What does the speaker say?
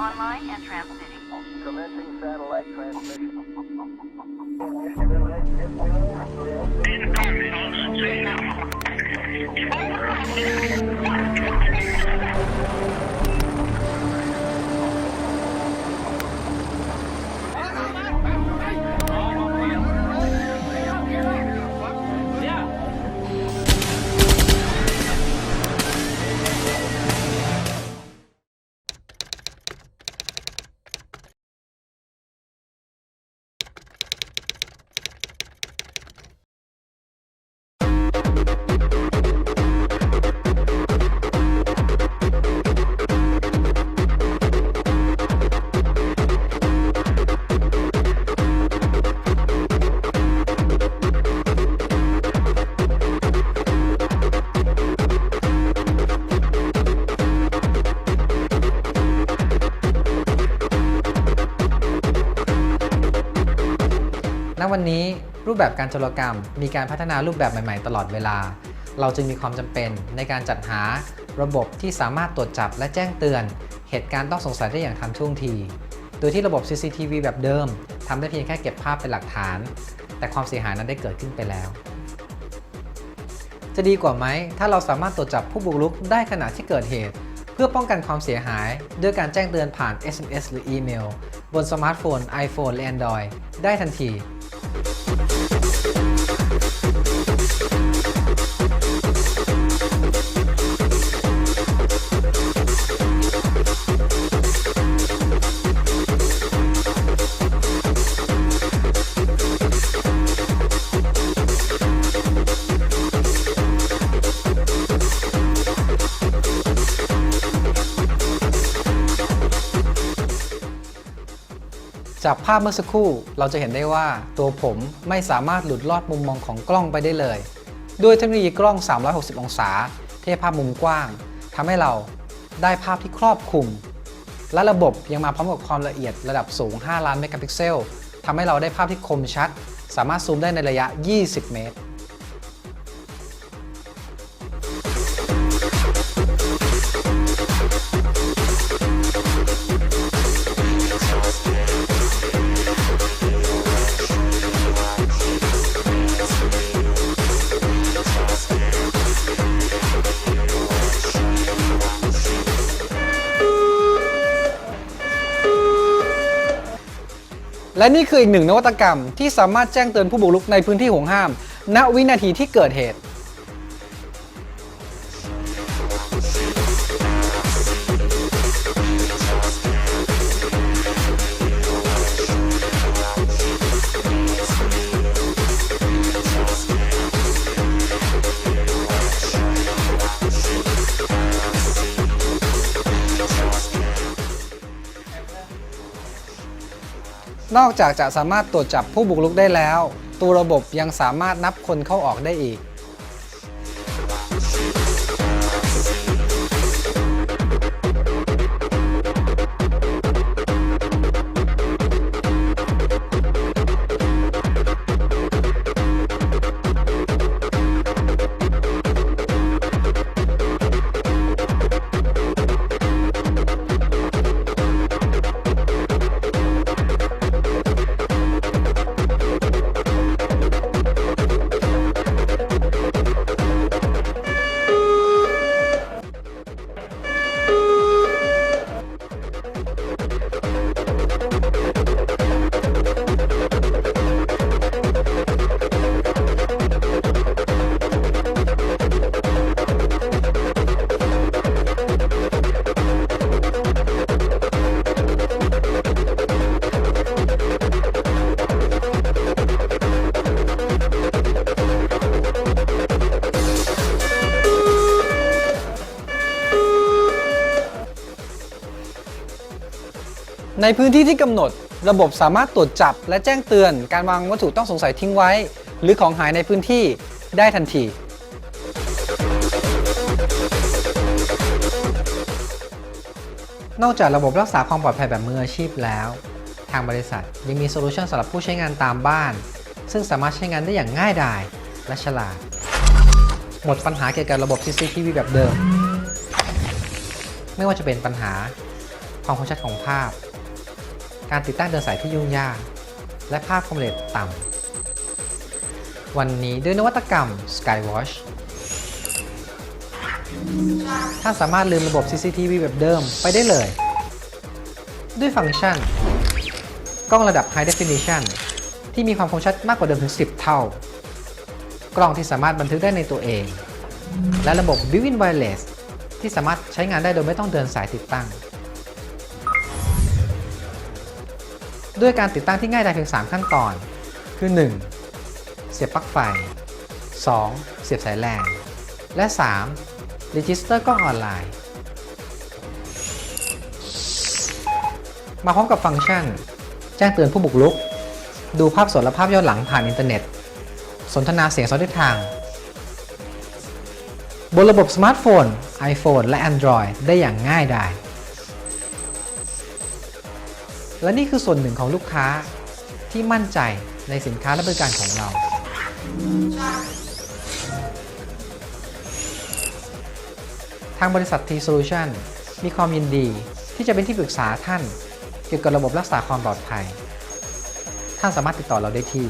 online and transmitting. Commencing satellite transmission. ณวันนี้รูปแบบการโจรกรรม มีการพัฒนารูปแบบใหม่ ๆ ตลอดเวลา เราจึงมีความจำเป็นในการจัดหาระบบที่สามารถตรวจจับและแจ้งเตือน เหตุการณ์ต้องสงสัยได้อย่างทันท่วงที โดยที่ระบบ CCTV แบบเดิมทำได้เพียงแค่เก็บภาพเป็นหลักฐาน แต่ความเสียหายนั้นได้เกิดขึ้นไปแล้ว จะดีกว่าไหมถ้าเราสามารถตรวจจับผู้บุกรุกได้ขณะที่เกิดเหตุเพื่อป้องกันความเสียหาย ด้วยการแจ้งเตือนผ่าน SMS หรืออีเมล บนสมาร์ทโฟน iPhone และ Android ได้ทันที Thank you. จากภาพเมื่อสักครู่เราจะเห็นได้ว่าตัวผมไม่สามารถหลุดลอดมุมมองของกล้องไปได้เลย ด้วยเทคโนโลยีกล้อง 360 องศาเทภาพมุมกว้างทำให้เราได้ภาพที่ครอบคลุม และระบบยังมาพร้อมกับความละเอียดระดับสูง 5 ล้านเมกะพิกเซลทำให้เราได้ภาพที่คมชัด สามารถซูมได้ในระยะ 20 เมตร และนี่คืออีกหนึ่งนวัตกรรมที่สามารถแจ้งเตือนผู้บุกรุกในพื้นที่ห่วงห้าม ณวินาทีที่เกิดเหตุ นอกจากจะสามารถตรวจจับผู้บุกรุกได้แล้ว ตัวระบบยังสามารถนับคนเข้าออกได้อีก ในพื้นที่ที่กำหนด ระบบสามารถตรวจจับและแจ้งเตือนการวางวัตถุต้องสงสัยทิ้งไว้ หรือของหายในพื้นที่ได้ทันที นอกจากระบบรักษาความปลอดภัยแบบมืออาชีพแล้ว ทางบริษัทยังมีโซลูชันสำหรับผู้ใช้งานตามบ้าน ซึ่งสามารถใช้งานได้อย่างง่ายดายและฉลาด หมดปัญหาเกี่ยวกับระบบ CCTV แบบเดิม ไม่ว่าจะเป็นปัญหาความคมชัดของภาพ การติดตั้งเดินสายที่ยุ่งยาก และภาพความละเอียดต่ำ วันนี้ด้วยนวัตกรรม Skywatch ท่านสามารถลืมระบบ CCTV แบบเดิมไปได้เลย ด้วยฟังก์ชัน กล้องระดับ High Definition ที่มีความคมชัดมากกว่าเดิมถึง 10 เท่า กล้องที่สามารถบันทึกได้ในตัวเอง และระบบ Built-in Wireless ที่สามารถใช้งานได้โดยไม่ต้องเดินสายติดตั้ง ด้วยการติดตั้งที่ง่ายดายเพียง 3 ขั้นตอน คือ 1. เสียบปลั๊กไฟ 2. เสียบสายแลนและ 3. Register กล้องออนไลน์ มาพร้อมกับฟังก์ชัน แจ้งเตือนผู้บุกรุก ดูภาพสดและภาพย้อนหลังผ่านอินเทอร์เน็ต สนทนาเสียงซ้อนทิศทาง บนระบบสมาร์ทโฟน iPhone และ Android ได้อย่างง่ายดาย และนี่คือส่วนหนึ่งของลูกค้าที่มั่นใจในสินค้าและบริการของเรา ทางบริษัท T Solution มีความยินดีที่จะเป็นที่ปรึกษาท่าน เกี่ยวกับระบบรักษาความปลอดภัย ท่านสามารถติดต่อเราได้ที่